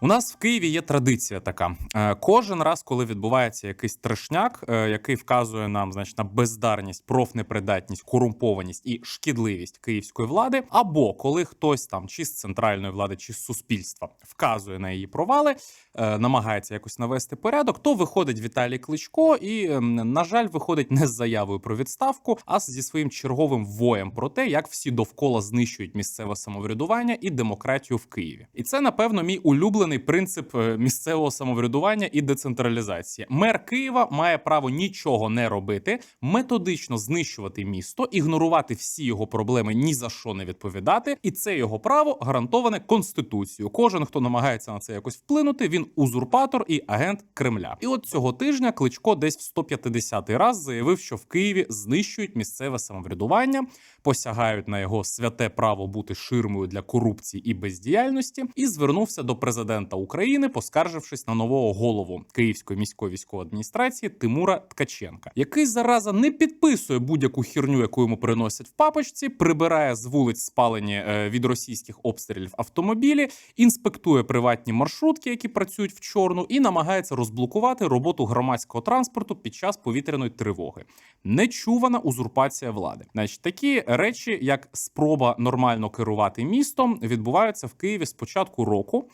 У нас в Києві є традиція така. Е, Кожен раз, коли відбувається якийсь трешняк, е, який вказує нам значить, на бездарність, профнепридатність, корумпованість і шкідливість київської влади, або коли хтось там чи з центральної влади, чи з суспільства вказує на її провали, е, намагається якось навести порядок, то виходить Віталій Кличко і, ем, на жаль, виходить не з заявою про відставку, а зі своїм черговим воєм про те, як всі довкола знищують місцеве самоврядування і демократію в Києві. І це, напевно, мій улюблений принцип е, місцевого самоврядування і децентралізації. Мер Києва має право нічого не робити, методично знищувати місто, ігнорувати всі його проблеми, ні за що не відповідати. І це його право гарантоване конституцією. Кожен, хто намагається на це якось вплинути, він узурпатор і агент Кремля. І от цього тижня Кличко десь в 150-й раз заявив, що в Києві знищують місцеве самоврядування, посягають на його святе право бути ширмою для корупції і бездіяльності, і звернувся до президента України, поскаржившись на нового голову Київської міської військової адміністрації Тимура Ткаченка, який зараза не підписує будь-яку херню, яку йому приносять в папочці, прибирає з вулиць спалені е, від російських обстрілів автомобілі, інспектує приватні маршрутки, які працюють в чорну, і намагається розблокувати роботу громадського транспорту під час повітряної тривоги. Нечувана узурпація влади. Значить, такі речі, як спроба нормально керувати містом, відбуваються в Києві з початку року,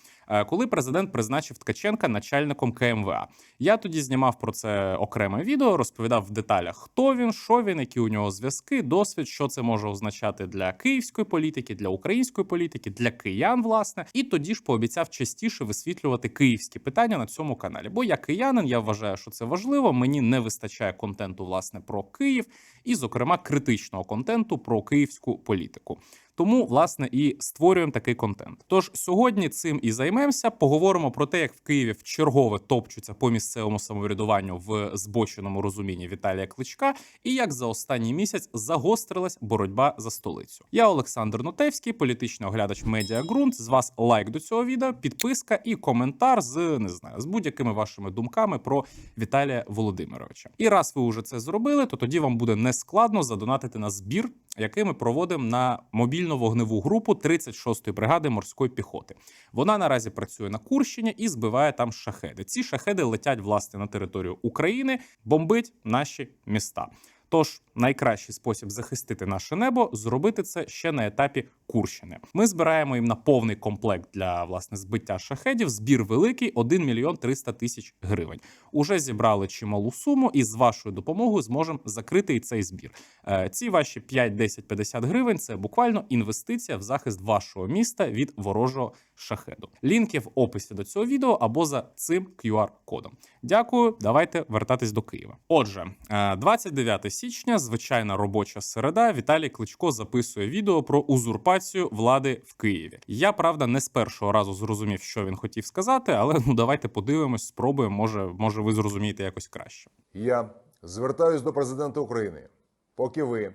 коли президент призначив Ткаченка начальником КМВА. Я тоді знімав про це окреме відео, розповідав в деталях, хто він, що він, які у нього зв'язки, досвід, що це може означати для київської політики, для української політики, для киян, власне. І тоді ж пообіцяв частіше висвітлювати київські питання на цьому каналі. Бо я киянин, я вважаю, що це важливо. Мені не вистачає контенту власне про Київ, і, зокрема, критичного контенту про київську політику. Тому, власне, і створюємо такий контент. Тож сьогодні цим і займемося. Поговоримо про те, як в Києві в чергове топчуться по місцевому самоврядуванню в збоченому розумінні Віталія Кличка, і як за останній місяць загострилась боротьба за столицю. Я Олександр Нотевський, політичний оглядач Медіа Ґрунт. З вас лайк до цього відео, підписка і коментар з не знаю з будь-якими вашими думками про Віталія Володимировича. І раз ви вже це зробили, то тоді вам буде нескладно задонатити на збір, який ми проводимо на мобільну вогневу групу 36-ї бригади морської піхоти. Вона наразі працює на Курщині і збиває там шахеди. Ці шахеди летять власне на територію України, бомбить наші міста. Тож найкращий спосіб захистити наше небо зробити це ще на етапі Курщини. Ми збираємо їм на повний комплект для власне збиття шахедів. Збір великий 1 мільйон 300 тисяч гривень. Уже зібрали чималу суму, і з вашою допомогою зможемо закрити і цей збір. Е, Ці ваші 5, 10, 50 гривень це буквально інвестиція в захист вашого міста від ворожого шахеду. Лінки в описі до цього відео або за цим QR-кодом. Дякую, давайте вертатись до Києва. Отже, е, 29 січня, звичайна робоча середа. Віталій Кличко записує відео про узурпацію влади в Києві. Я правда не з першого разу зрозумів, що він хотів сказати, але ну давайте подивимось, спробуємо. Може, може, ви зрозумієте якось краще. Я звертаюсь до президента України. Поки ви,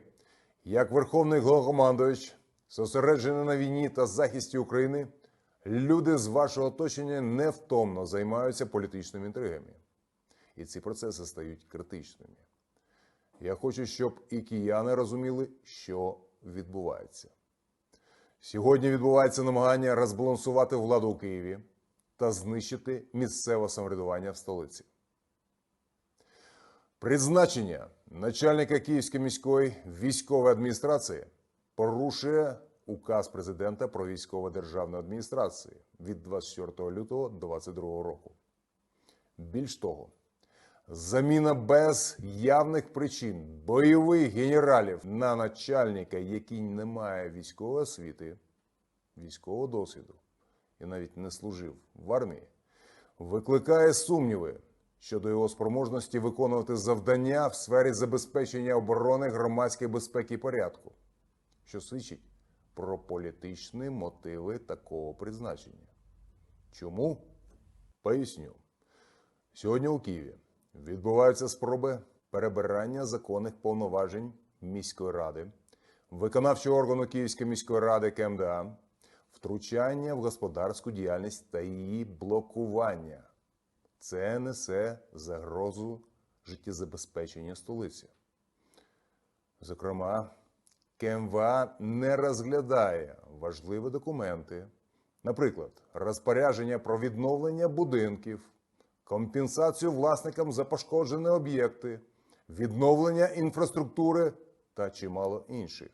як Верховний Головнокомандувач, зосереджені на війні та захисті України, люди з вашого оточення невтомно займаються політичними інтригами. І ці процеси стають критичними. Я хочу, щоб і кияни розуміли, що відбувається. Сьогодні відбувається намагання розбалансувати владу у Києві та знищити місцеве самоврядування в столиці. Призначення начальника Київської міської військової адміністрації порушує указ президента про військово державну адміністрацію від 24 лютого 2022 року. Більш того, заміна без явних причин бойових генералів на начальника, який не має військової освіти, військового досвіду і навіть не служив в армії, викликає сумніви щодо його спроможності виконувати завдання в сфері забезпечення оборони громадської безпеки і порядку, що свідчить про політичні мотиви такого призначення. Чому? Поясню. Сьогодні у Києві відбуваються спроби перебирання законних повноважень міської ради, виконавчого органу Київської міської ради КМДА, втручання в господарську діяльність та її блокування. Це несе загрозу життєзабезпечення столиці. Зокрема, КМВА не розглядає важливі документи, Наприклад, розпорядження про відновлення будинків, компенсацію власникам за пошкоджені об'єкти, відновлення інфраструктури та чимало інших.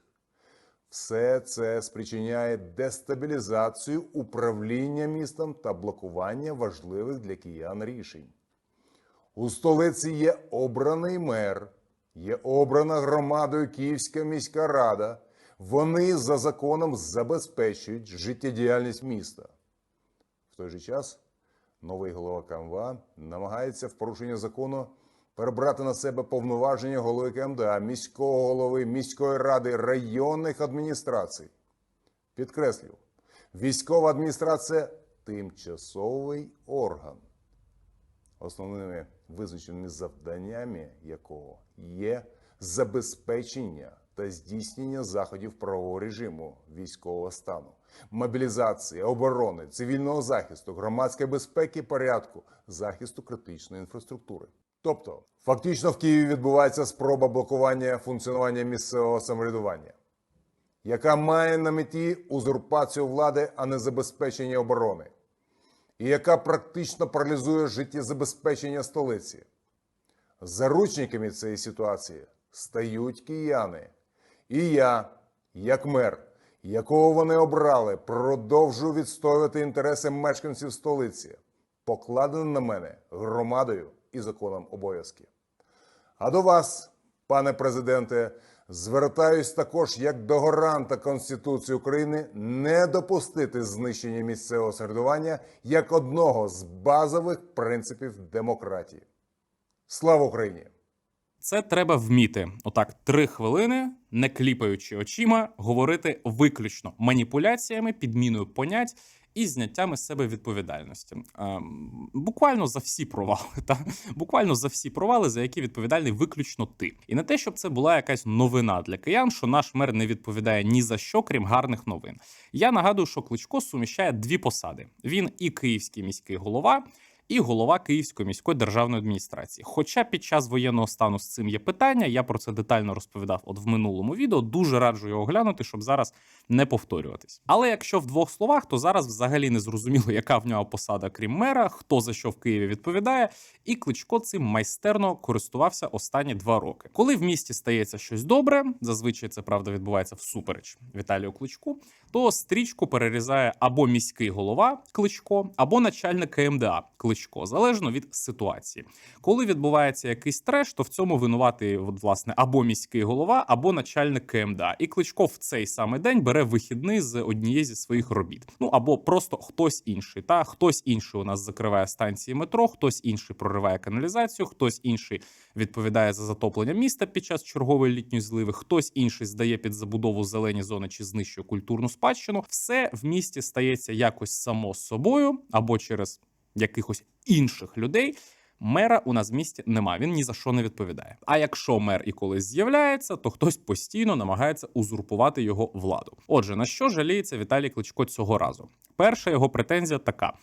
Все це спричиняє дестабілізацію управління містом та блокування важливих для киян рішень. У столиці є обраний мер, є обрана громадою Київська міська рада. Вони за законом забезпечують життєдіяльність міста. В той же час новий голова КМВА намагається в порушення закону перебрати на себе повноваження голови КМДА, міського голови, міської ради, районних адміністрацій. Підкреслю, військова адміністрація тимчасовий орган основними визначеними завданнями якого є забезпечення та здійснення заходів правового режиму військового стану, мобілізації, оборони, цивільного захисту, громадської безпеки, порядку, захисту критичної інфраструктури. Тобто, фактично в Києві відбувається спроба блокування функціонування місцевого самоврядування, яка має на меті узурпацію влади, а не забезпечення оборони і яка практично паралізує життєзабезпечення столиці. Заручниками цієї ситуації стають кияни. І я, як мер, якого вони обрали, продовжую відстоювати інтереси мешканців столиці, покладені на мене громадою і законом обов'язки. А до вас, пане президенте, звертаюсь також як до гаранта Конституції України не допустити знищення місцевого середування як одного з базових принципів демократії. Слава Україні! Це треба вміти. Отак, три хвилини, не кліпаючи очима, говорити виключно маніпуляціями, підміною понять і зняттями з себе відповідальності. Ем, буквально за всі провали, та буквально за всі провали, за які відповідальний виключно ти. І не те, щоб це була якась новина для киян, що наш мер не відповідає ні за що, крім гарних новин. Я нагадую, що Кличко суміщає дві посади: він і київський міський голова і голова Київської міської державної адміністрації. Хоча під час воєнного стану з цим є питання, я про це детально розповідав от в минулому відео. Дуже раджу його глянути, щоб зараз не повторюватись. Але якщо в двох словах, то зараз взагалі не зрозуміло, яка в нього посада, крім мера, хто за що в Києві відповідає, і Кличко цим майстерно користувався останні два роки. Коли в місті стається щось добре, зазвичай це правда відбувається всупереч Віталію Кличку, то стрічку перерізає або міський голова Кличко, або начальник КМДА Кличко, залежно від ситуації. Коли відбувається якийсь треш, то в цьому винуватий от, власне або міський голова, або начальник КМДА. І Кличко в цей самий день бере вихідний з однієї зі своїх робіт. Ну або просто хтось інший. Та хтось інший у нас закриває станції метро, хтось інший прориває каналізацію, хтось інший відповідає за затоплення міста під час чергової літньої зливи, хтось інший здає під забудову зелені зони чи знищує культурну спадщину. Все в місті стається якось само собою або через якихось інших людей. Мера у нас в місті нема, він ні за що не відповідає. А якщо мер і колись з'являється, то хтось постійно намагається узурпувати його владу. Отже, на що жаліється Віталій Кличко цього разу? Перша його претензія така: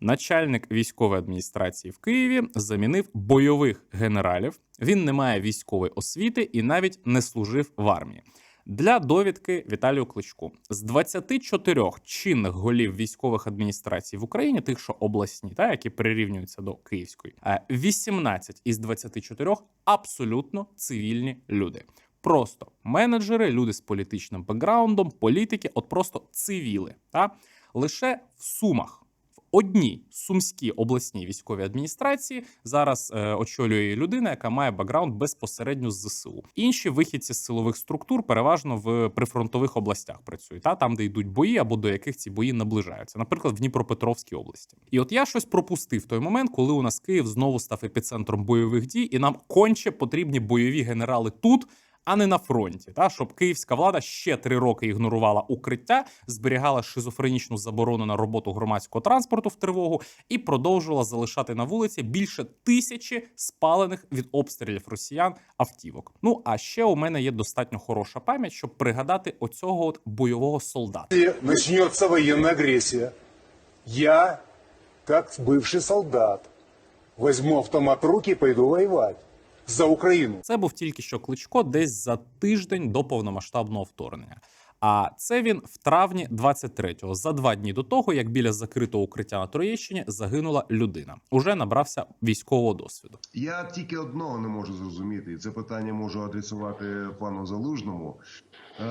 начальник військової адміністрації в Києві замінив бойових генералів. Він не має військової освіти і навіть не служив в армії. Для довідки Віталію Кличку з 24 чинних голів військових адміністрацій в Україні, тих, що обласні, та які прирівнюються до київської, е, 18 із 24 абсолютно цивільні люди. Просто менеджери, люди з політичним бекграундом, політики, от просто цивіли. Та лише в сумах. Одній сумській обласній військовій адміністрації зараз е, очолює людина, яка має бекграунд безпосередньо з ЗСУ. Інші вихідці з силових структур переважно в прифронтових областях працюють, та там, де йдуть бої, або до яких ці бої наближаються, наприклад, в Дніпропетровській області. І от я щось пропустив той момент, коли у нас Київ знову став епіцентром бойових дій, і нам конче потрібні бойові генерали тут а не на фронті. Та щоб київська влада ще три роки ігнорувала укриття, зберігала шизофренічну заборону на роботу громадського транспорту в тривогу і продовжувала залишати на вулиці більше тисячі спалених від обстрілів росіян автівок. Ну а ще у мене є достатньо хороша пам'ять, щоб пригадати оцього от бойового солдата. Если начнется военная агрессия, я, как бывший солдат, возьму автомат в руки и пойду воевать за Украину. Це був тільки що кличко десь за тиждень до повномасштабного вторгнення. А це він в травні 23-го, за два дні до того, як біля закритого укриття на Троєщині загинула людина. Уже набрався військового досвіду. Я тільки одного не можу зрозуміти, і це питання можу адресувати пану Залужному. Е,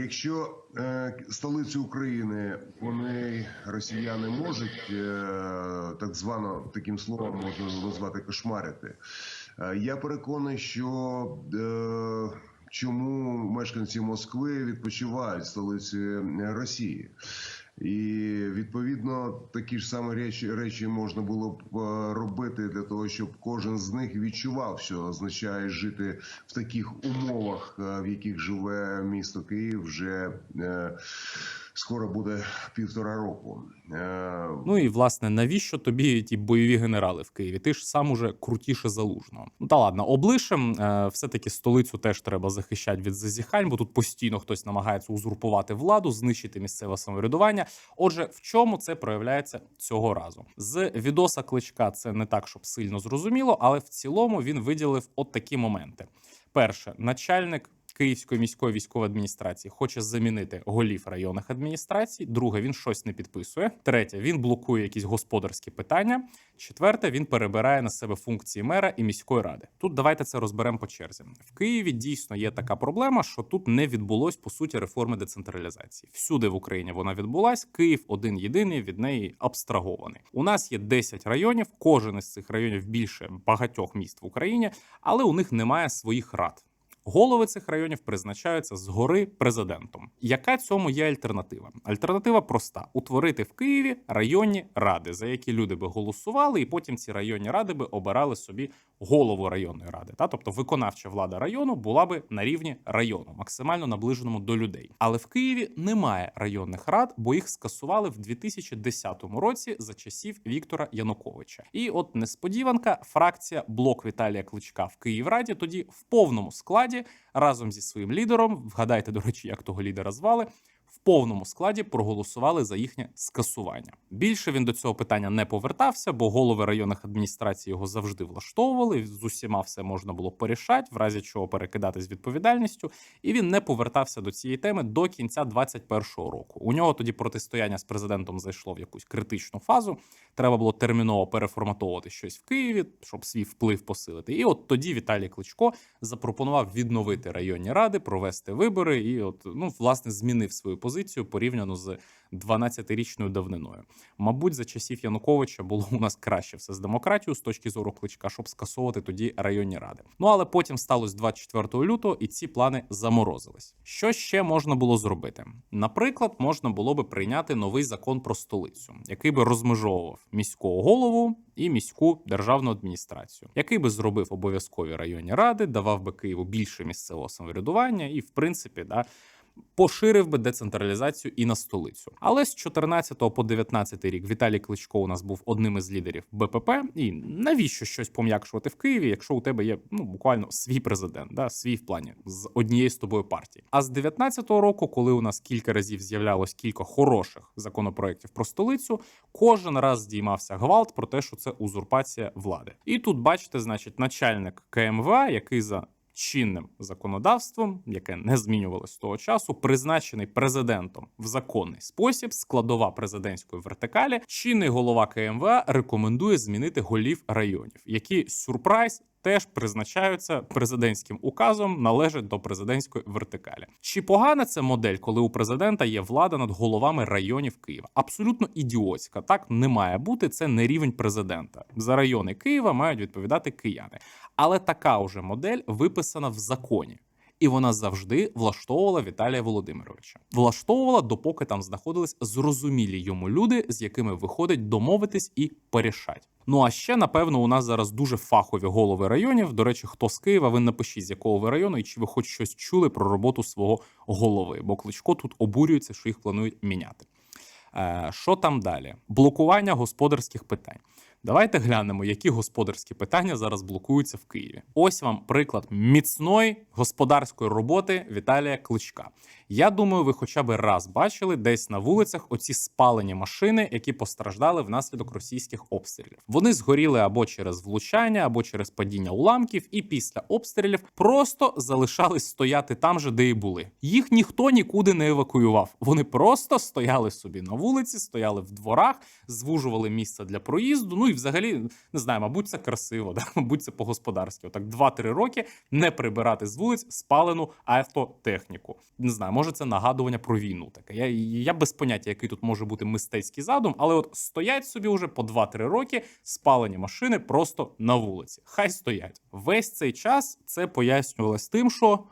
якщо е, столицю України вони росіяни можуть е, так звано таким словом можна назвати кошмарити, я переконаний, що е, чому мешканці Москви відпочивають столиці Росії. І відповідно такі ж самі речі, речі можна було б е, робити для того, щоб кожен з них відчував, що означає жити в таких умовах, е, в яких живе місто Київ вже е, скоро буде півтора року. Е, Ну і власне, навіщо тобі ті бойові генерали в Києві? Ти ж сам уже крутіше залужного. Ну та ладно, облишем. Е, все-таки столицю теж треба захищати від зазіхань, бо тут постійно хтось намагається узурпувати владу, знищити місцеве самоврядування. Отже, в чому це проявляється цього разу? З відоса кличка це не так, щоб сильно зрозуміло, але в цілому він виділив от такі моменти. Перше, начальник Київської міської військової адміністрації хоче замінити голів районних адміністрацій. Друге, він щось не підписує. Третє, він блокує якісь господарські питання. Четверте, він перебирає на себе функції мера і міської ради. Тут давайте це розберемо по черзі. В Києві дійсно є така проблема, що тут не відбулось по суті реформи децентралізації. Всюди в Україні вона відбулась. Київ один єдиний від неї абстрагований. У нас є 10 районів. Кожен із цих районів більше багатьох міст в Україні, але у них немає своїх рад. Голови цих районів призначаються згори президентом. Яка цьому є альтернатива? Альтернатива проста: утворити в Києві районні ради, за які люди би голосували, і потім ці районні ради би обирали собі голову районної ради. Та тобто виконавча влада району була би на рівні району, максимально наближеному до людей. Але в Києві немає районних рад, бо їх скасували в 2010 році за часів Віктора Януковича. І от несподіванка, фракція блок Віталія Кличка в Київраді тоді в повному складі разом зі своїм лідером. Вгадайте, до речі, як того лідера звали. В повному складі проголосували за їхнє скасування. Більше він до цього питання не повертався, бо голови районних адміністрацій його завжди влаштовували. З усіма все можна було порішати, в разі чого перекидати з відповідальністю. І він не повертався до цієї теми до кінця 2021 року. У нього тоді протистояння з президентом зайшло в якусь критичну фазу. Треба було терміново переформатовувати щось в Києві, щоб свій вплив посилити. І от тоді Віталій Кличко запропонував відновити районні ради, провести вибори, і от ну власне змінив свою позицію порівняно з 12-річною давниною. Мабуть, за часів Януковича було у нас краще все з демократією з точки зору кличка, щоб скасовувати тоді районні ради. Ну але потім сталося 24 лютого, і ці плани заморозились. Що ще можна було зробити? Наприклад, можна було би прийняти новий закон про столицю, який би розмежовував міського голову і міську державну адміністрацію, який би зробив обов'язкові районні ради, давав би Києву більше місцевого самоврядування, і в принципі, да. Поширив би децентралізацію і на столицю. Але з 14 по 19 рік Віталій Кличко у нас був одним із лідерів БПП. І навіщо щось пом'якшувати в Києві, якщо у тебе є ну буквально свій президент, да, свій в плані з однієї з тобою партії. А з 19-го року, коли у нас кілька разів з'являлось кілька хороших законопроєктів про столицю, кожен раз здіймався гвалт про те, що це узурпація влади. І тут бачите, значить, начальник КМВА, який за чинним законодавством, яке не змінювалось з того часу, призначений президентом в законний спосіб, складова президентської вертикалі. Чинний голова КМВА рекомендує змінити голів районів, які сюрприз. Теж призначаються президентським указом, належать до президентської вертикалі. Чи погана це модель, коли у президента є влада над головами районів Києва? Абсолютно ідіотська. Так не має бути. Це не рівень президента. За райони Києва мають відповідати кияни. Але така уже модель виписана в законі. І вона завжди влаштовувала Віталія Володимировича. Влаштовувала, допоки там знаходились зрозумілі йому люди, з якими виходить домовитись і порішать. Ну а ще напевно у нас зараз дуже фахові голови районів. До речі, хто з Києва, ви напишіть з якого ви району, і чи ви хоч щось чули про роботу свого голови? Бо кличко тут обурюється, що їх планують міняти. Е, Що там далі? Блокування господарських питань. Давайте глянемо, які господарські питання зараз блокуються в Києві. Ось вам приклад міцної господарської роботи Віталія Кличка. Я думаю, ви хоча б раз бачили десь на вулицях оці спалені машини, які постраждали внаслідок російських обстрілів. Вони згоріли або через влучання, або через падіння уламків, і після обстрілів просто залишались стояти там же, де і були. Їх ніхто нікуди не евакуював. Вони просто стояли собі на вулиці, стояли в дворах, звужували місце для проїзду. Ну і взагалі не знаю, мабуть, це красиво, да? мабуть, це по-господарськи. Отак 2-3 роки не прибирати з вулиць спалену автотехніку. Не знаю, може це нагадування про війну. Таке. Я, я без поняття, який тут може бути мистецький задум, але от стоять собі вже по 2-3 роки спалені машини просто на вулиці. Хай стоять. Весь цей час це пояснювалось тим, що.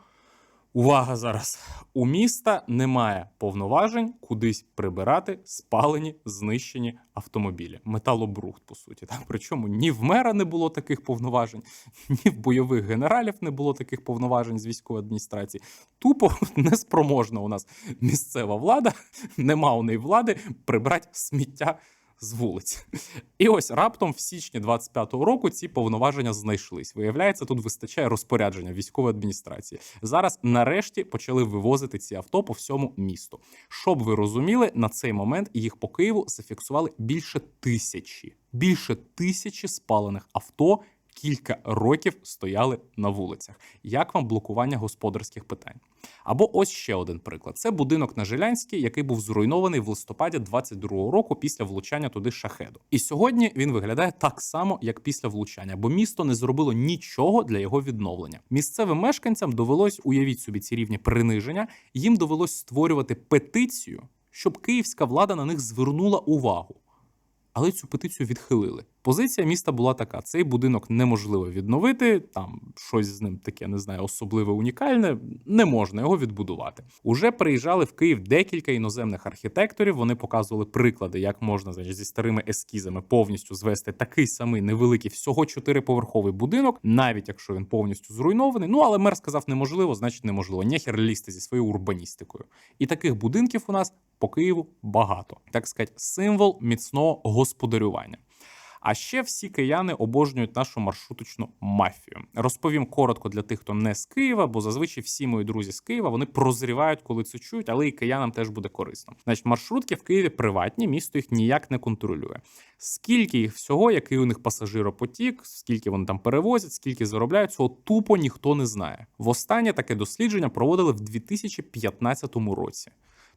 Увага зараз! У міста немає повноважень кудись прибирати спалені, знищені автомобілі. Металобрухт, по суті. Там причому ні в мера не було таких повноважень, ні в бойових генералів не було таких повноважень з військової адміністрації. Тупо неспроможна у нас місцева влада, нема у неї влади прибрати сміття з вулиць. І ось раптом в січні 25-го року ці повноваження знайшлись. Виявляється, тут вистачає розпорядження військової адміністрації. Зараз нарешті почали вивозити ці авто по всьому місту. Щоб ви розуміли, на цей момент їх по Києву зафіксували більше тисячі. Більше тисячі спалених авто. Кілька років стояли на вулицях. Як вам блокування господарських питань? Або ось ще один приклад: це будинок на Жилянській, який був зруйнований в листопаді 22-го року після влучання туди шахеду. І сьогодні він виглядає так само, як після влучання, бо місто не зробило нічого для його відновлення. Місцевим мешканцям довелось уявіть собі ці рівні приниження. Їм довелось створювати петицію, щоб київська влада на них звернула увагу. Але цю петицію відхилили. Позиція міста була така: цей будинок неможливо відновити. Там щось з ним таке не знаю, особливе унікальне. Не можна його відбудувати. Уже приїжджали в Київ декілька іноземних архітекторів. Вони показували приклади, як можна значить, зі старими ескізами повністю звести такий самий невеликий, всього чотириповерховий будинок, навіть якщо він повністю зруйнований. Ну але мер сказав неможливо, значить неможливо. Нехер лізти зі своєю урбаністикою. І таких будинків у нас по Києву багато. Так сказати, символ міцного господарювання. А ще всі кияни обожнюють нашу маршруточну мафію. Розповім коротко для тих, хто не з Києва, бо зазвичай всі мої друзі з Києва вони прозрівають, коли це чують, але і киянам теж буде корисно. Значить, маршрутки в Києві приватні, місто їх ніяк не контролює. Скільки їх всього, який у них пасажиропотік, скільки вони там перевозять, скільки заробляють, цього тупо ніхто не знає. Востаннє таке дослідження проводили в 2015 році.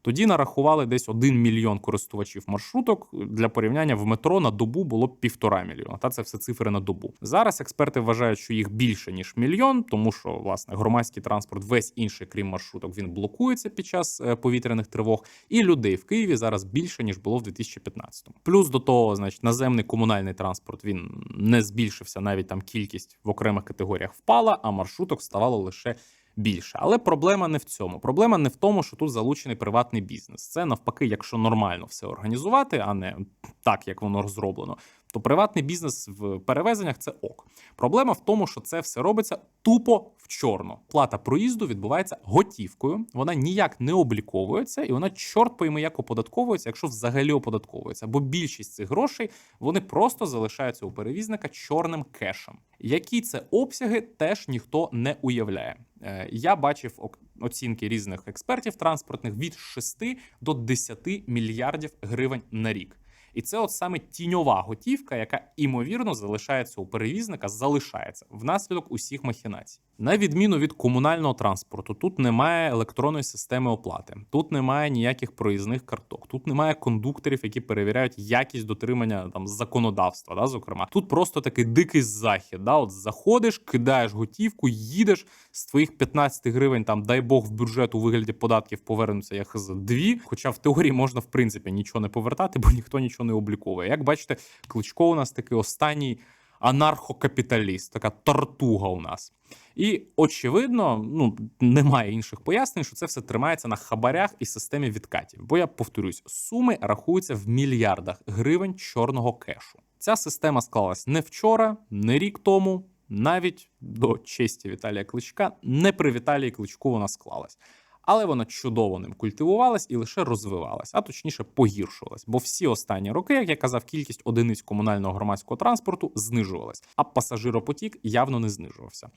Тоді нарахували десь 1 мільйон користувачів маршруток. Для порівняння в метро на добу було півтора мільйона. Та це все цифри на добу. Зараз експерти вважають, що їх більше ніж мільйон, тому що власне громадський транспорт, весь інший, крім маршруток, він блокується під час е, повітряних тривог. І людей в Києві зараз більше ніж було в 2015-му. Плюс до того, значить, наземний комунальний транспорт він не збільшився, навіть там кількість в окремих категоріях впала, а маршруток ставало лише більше. Але проблема не в цьому. Проблема не в тому, що тут залучений приватний бізнес. Це навпаки, якщо нормально все організувати, а не так, як воно зроблено. То приватний бізнес в перевезеннях це ок. Проблема в тому, що це все робиться тупо в чорно. Плата проїзду відбувається готівкою, вона ніяк не обліковується, і вона чорт пойми як оподатковується, якщо взагалі оподатковується. Бо більшість цих грошей вони просто залишаються у перевізника чорним кешем. Які це обсяги, теж ніхто не уявляє. Е, Я бачив оцінки різних експертів транспортних від 6 до 10 мільярдів гривень на рік. І це от саме тіньова готівка, яка імовірно залишається у перевізника, залишається внаслідок усіх махінацій. На відміну від комунального транспорту, тут немає електронної системи оплати, тут немає ніяких проїзних карток, тут немає кондукторів, які перевіряють якість дотримання там законодавства. Да, зокрема, тут просто такий дикий захід. Да, от заходиш, кидаєш готівку, їдеш з твоїх 15 гривень. Там дай Бог в бюджет у вигляді податків повернуться як з дві. Хоча в теорії можна в принципі нічого не повертати, бо ніхто нічого не обліковує. Як бачите, кличко у нас такий останній анархокапіталіст, така тортуга у нас. І очевидно, ну немає інших пояснень, що це все тримається на хабарях і системі відкатів. Бо я повторюсь, суми рахуються в мільярдах гривень чорного кешу. Ця система склалась не вчора, не рік тому, навіть до честі Віталія Кличка, не при Віталії Кличку вона склалась. Але вона чудово ним культивувалась і лише розвивалась, а точніше погіршувалась. Бо всі останні роки, як я казав, кількість одиниць комунального громадського транспорту знижувалась, а пасажиропотік явно не знижувався.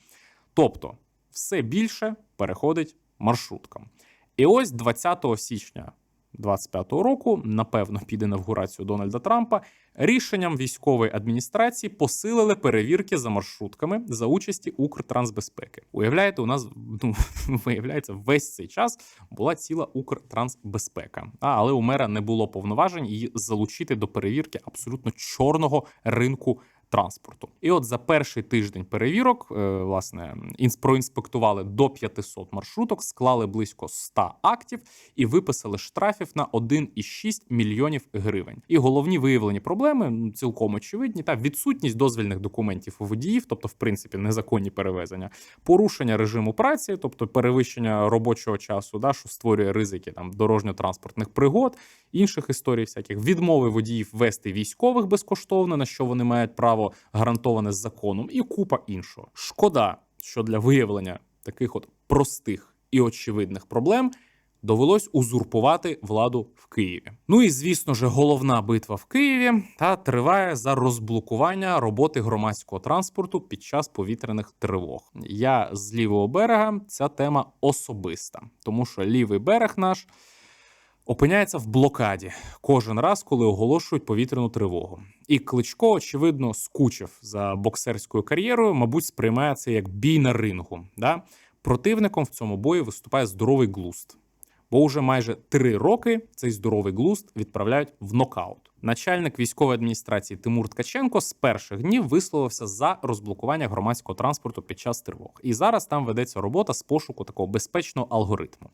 Тобто, все більше переходить маршруткам. І ось 20 січня 25-го року, напевно, під інавгурацію Дональда Трампа, рішенням військової адміністрації посилили перевірки за маршрутками за участі Укртрансбезпеки. Уявляєте, у нас ну виявляється, весь цей час була ціла Укртрансбезпека. А але у мера не було повноважень її залучити до перевірки абсолютно чорного ринку. Транспорту, і от за перший тиждень перевірок, е, власне, інс- проінспектували до 500 маршруток, склали близько 100 актів і виписали штрафів на 1,6 мільйонів гривень. І головні виявлені проблеми ну, цілком очевидні: та відсутність дозвільних документів у водіїв, тобто, в принципі, незаконні перевезення, порушення режиму праці, тобто перевищення робочого часу, да, що створює ризики там дорожньо-транспортних пригод, інших історій, всяких відмови водіїв вести військових безкоштовно, на що вони мають право гарантоване законом, і купа іншого. Шкода, що для виявлення таких от простих і очевидних проблем. Довелось узурпувати владу в Києві. Ну і звісно ж, головна битва в Києві та триває за розблокування роботи громадського транспорту під час повітряних тривог. Я з лівого берега ця тема особиста, тому що лівий берег наш опиняється в блокаді кожен раз, коли оголошують повітряну тривогу. І Кличко, очевидно, скучив за боксерською кар'єрою, мабуть, сприймає це як бій на рингу. Да? Противником в цьому бої виступає здоровий глуст. Бо уже майже три роки цей здоровий глуст відправляють в нокаут. Начальник військової адміністрації Тимур Ткаченко з перших днів висловився за розблокування громадського транспорту під час тривог. І зараз там ведеться робота з пошуку такого безпечного алгоритму.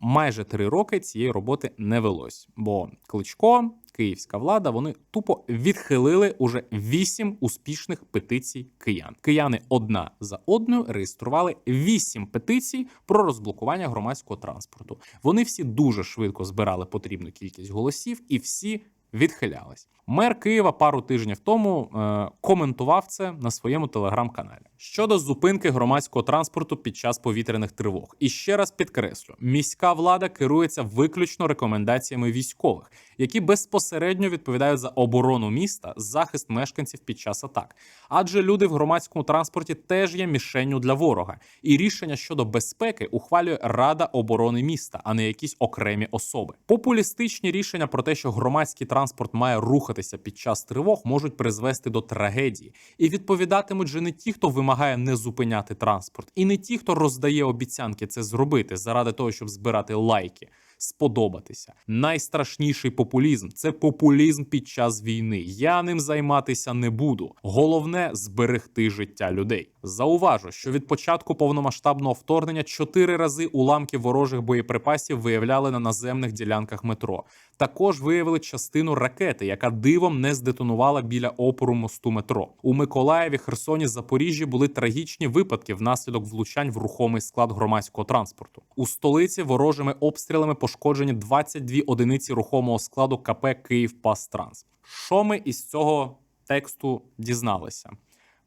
Майже три роки цієї роботи не велось, бо Кличко, київська влада, вони тупо відхилили уже вісім успішних петицій киян. Кияни одна за одною реєстрували вісім петицій про розблокування громадського транспорту. Вони всі дуже швидко збирали потрібну кількість голосів, і всі відхилялись. Мер Києва пару тижнів тому е, коментував це на своєму телеграм-каналі щодо зупинки громадського транспорту під час повітряних тривог. І ще раз підкреслю: міська влада керується виключно рекомендаціями військових, які безпосередньо відповідають за оборону міста, захист мешканців під час атак. Адже люди в громадському транспорті теж є мішенню для ворога, і рішення щодо безпеки ухвалює Рада оборони міста, а не якісь окремі особи. Популістичні рішення про те, що громадський транспорт має рухатися під час тривог, можуть призвести до трагедії, і відповідатимуть же не ті, хто вимагає не зупиняти транспорт, і не ті, хто роздає обіцянки це зробити заради того, щоб збирати лайки. Сподобатися найстрашніший популізм це популізм під час війни. Я ним займатися не буду. Головне зберегти життя людей. Зауважу, що від початку повномасштабного вторгнення чотири рази уламки ворожих боєприпасів виявляли на наземних ділянках метро. Також виявили частину ракети, яка дивом не здетонувала біля опору мосту метро. У Миколаєві, Херсоні, Запоріжжі були трагічні випадки внаслідок влучань в рухомий склад громадського транспорту. У столиці ворожими обстрілами пошкоджені 22 одиниці рухомого складу КП Київ Транс». Що ми із цього тексту дізналися?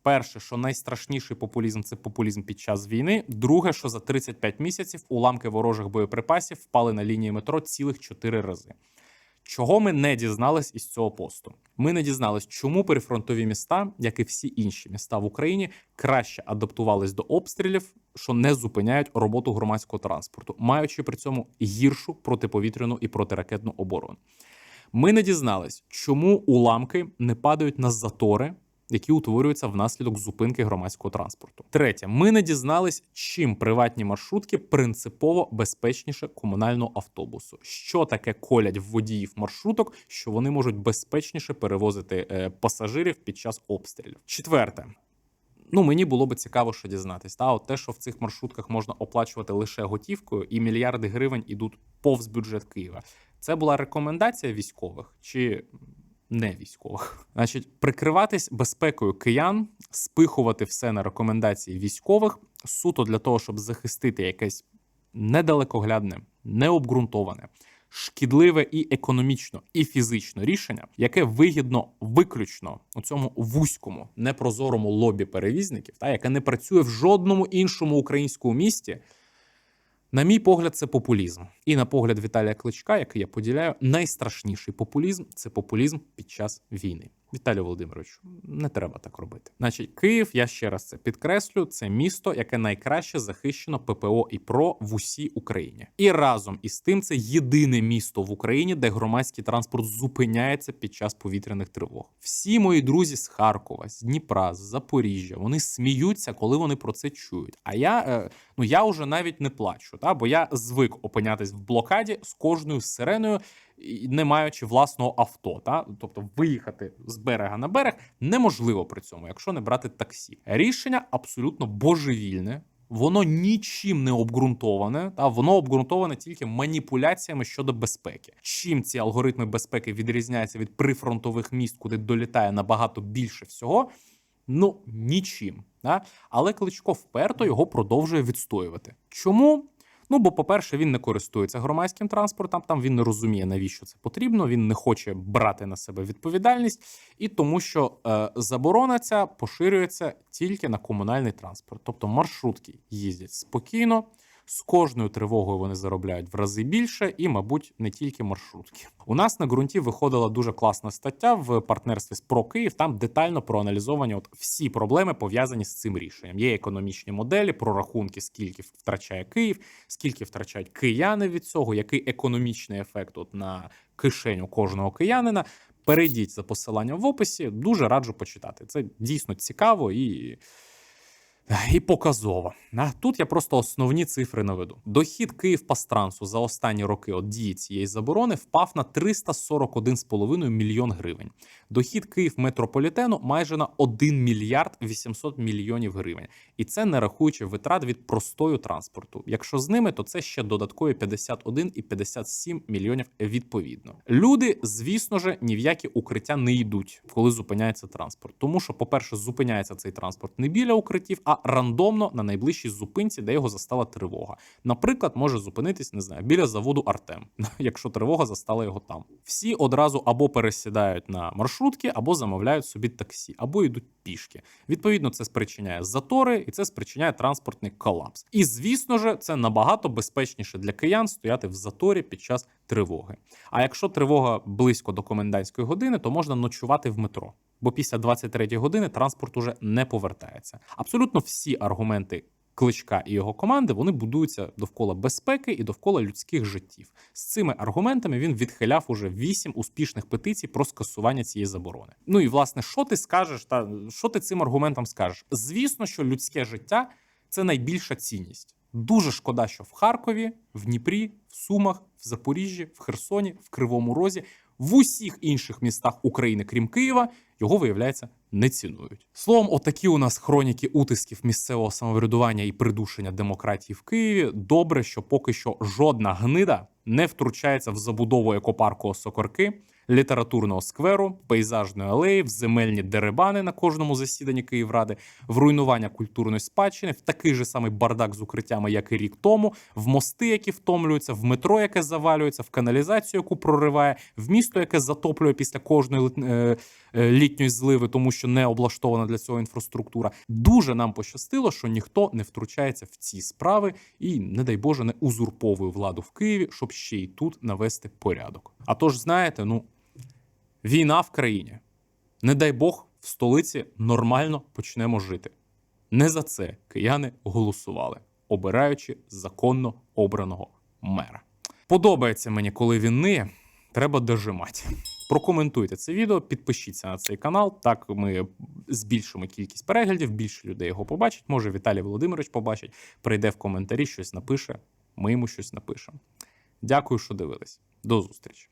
Перше, що найстрашніший популізм це популізм під час війни. Друге, що за 35 місяців уламки ворожих боєприпасів впали на лінії метро цілих 4 рази. Чого ми не дізнались із цього посту? Ми не дізнались, чому перефронтові міста, як і всі інші міста в Україні, краще адаптувались до обстрілів, що не зупиняють роботу громадського транспорту, маючи при цьому гіршу протиповітряну і протиракетну оборону. Ми не дізнались, чому уламки не падають на затори, які утворюються внаслідок зупинки громадського транспорту. Третє, ми не дізнались, чим приватні маршрутки принципово безпечніше комунального автобусу. Що таке колять водіїв маршруток, що вони можуть безпечніше перевозити е, пасажирів під час обстрілів. Четверте. Ну, мені було би цікаво, що дізнатись. Та от те, що в цих маршрутках можна оплачувати лише готівкою, і мільярди гривень ідуть повз бюджет Києва. Це була рекомендація військових чи не військових? Значить, прикриватись безпекою киян, спихувати все на рекомендації військових суто для того, щоб захистити якесь недалекоглядне, необґрунтоване. Шкідливе і економічно, і фізично рішення, яке вигідно виключно у цьому вузькому непрозорому лобі перевізників, та яке не працює в жодному іншому українському місті, На мій погляд, це популізм. І на погляд Віталія Кличка, який я поділяю, найстрашніший популізм це популізм під час війни. Віталію Володимировичу, не треба так робити. Значить, Київ, я ще раз це підкреслю, це місто, яке найкраще захищено ППО і ПРО в усій Україні. І разом із тим, це єдине місто в Україні, де громадський транспорт зупиняється під час повітряних тривог. Всі мої друзі з Харкова, з Дніпра, з Запоріжжя, вони сміються, коли вони про це чують. А я е, ну я вже навіть не плачу, та бо я звик опинятись в блокаді з кожною сиреною, не маючи власного авто. Та тобто виїхати з берега на берег неможливо при цьому, якщо не брати таксі. Рішення абсолютно божевільне. Воно нічим не обґрунтоване, та воно обґрунтоване тільки маніпуляціями щодо безпеки. Чим ці алгоритми безпеки відрізняються від прифронтових міст, куди долітає набагато більше всього? Ну нічим. Да? Але Кличко вперто його продовжує відстоювати. Чому? Ну, бо, по-перше, він не користується громадським транспортом, там він не розуміє, навіщо це потрібно. Він не хоче брати на себе відповідальність, і тому, що е, заборона ця поширюється тільки на комунальний транспорт. Тобто маршрутки їздять спокійно, з кожною тривогою вони заробляють в рази більше, і, мабуть, не тільки маршрутки. У нас на ґрунті виходила дуже класна стаття в партнерстві з Про Київ. Там детально проаналізовані от всі проблеми пов'язані з цим рішенням. Є економічні моделі, прорахунки, скільки втрачає Київ, скільки втрачають кияни від цього, який економічний ефект от на кишеню кожного киянина. Перейдіть за посиланням в описі. Дуже раджу почитати. Це дійсно цікаво і. І показово. А Тут я просто основні цифри наведу. Дохід Київпастрансу за останні роки от дії цієї заборони впав на 341,5 мільйон гривень. Дохід Київметрополітену майже на 1 мільярд 800 мільйонів гривень. І це не рахуючи витрат від простою транспорту. Якщо з ними, то це ще додаткові 51 і 57 мільйонів відповідно. Люди, звісно ж, ні в які укриття не йдуть, коли зупиняється транспорт. Тому що, по-перше, зупиняється цей транспорт не біля укриттів, а рандомно на найближчій зупинці, де його застала тривога. Наприклад, може зупинитись, не знаю, біля заводу Артем, якщо тривога застала його там. Всі одразу або пересідають на маршрутки, або замовляють собі таксі, або йдуть пішки. Відповідно, це спричиняє затори і це спричиняє транспортний колапс. І звісно ж, це набагато безпечніше для киян стояти в заторі під час тривоги. А якщо тривога близько до комендантської години, то можна ночувати в метро. Бо після 23 години транспорт уже не повертається. Абсолютно всі аргументи кличка і його команди вони будуються довкола безпеки і довкола людських життів. З цими аргументами він відхиляв уже вісім успішних петицій про скасування цієї заборони. Ну і власне, що ти скажеш, та що ти цим аргументам скажеш? Звісно, що людське життя це найбільша цінність. Дуже шкода, що в Харкові, в Дніпрі, в Сумах, в Запоріжжі, в Херсоні, в Кривому Розі, в усіх інших містах України, крім Києва, його виявляється не цінують. Словом, отакі у нас хроніки утисків місцевого самоврядування і придушення демократії в Києві. Добре, що поки що жодна гнида не втручається в забудову екопарку Осокорки, літературного скверу, пейзажної алеї, в земельні деребани на кожному засіданні Київради, в руйнування культурної спадщини, в такий же самий бардак з укриттями, як і рік тому, в мости, які втомлюються, в метро, яке завалюється, в каналізацію, яку прориває, в місто, яке затоплює після кожної е, е, літньої зливи, тому що не облаштована для цього інфраструктура. Дуже нам пощастило, що ніхто не втручається в ці справи і, не дай Боже, не узурповує владу в Києві, щоб ще й тут навести порядок. А тож, знаєте, ну війна в країні. Не дай Бог, в столиці нормально почнемо жити. Не за це кияни голосували, обираючи законно обраного мера. Подобається мені, коли він ниє, треба дожимати. Прокоментуйте це відео, підпишіться на цей канал. Так ми збільшимо кількість переглядів, більше людей його побачить. Може, Віталій Володимирович побачить, прийде в коментарі, щось напише. Ми йому щось напишемо. Дякую, що дивились. До зустрічі.